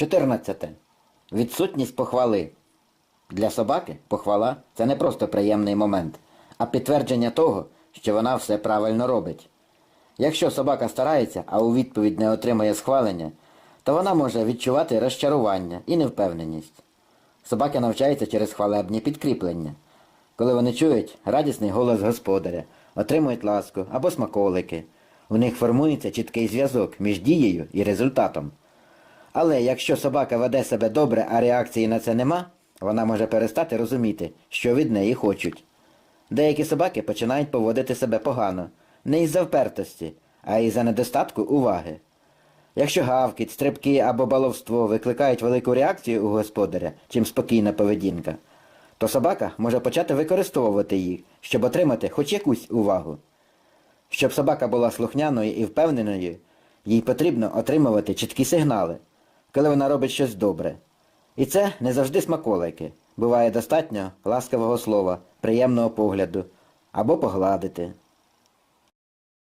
14. Відсутність похвали. Для собаки похвала це не просто приємний момент, а підтвердження того, що вона все правильно робить. Якщо собака старається, а у відповідь не отримує схвалення, то вона може відчувати розчарування і невпевненість. Собаки навчаються через хвалебні підкріплення, коли вони чують радісний голос господаря, отримують ласку або смаколики. У них формується чіткий зв'язок між дією і результатом. Але якщо собака веде себе добре, а реакції на це нема, вона може перестати розуміти, що від неї хочуть. Деякі собаки починають поводити себе погано, не із-за впертості, а із-за недостатку уваги. Якщо гавкіт, стрибки або баловство викликають велику реакцію у господаря, чим спокійна поведінка, то собака може почати використовувати їх, щоб отримати хоч якусь увагу. Щоб собака була слухняною і впевненою, їй потрібно отримувати чіткі сигнали, коли вона робить щось добре. І це не завжди смаколики. Буває достатньо ласкавого слова, приємного погляду або погладити.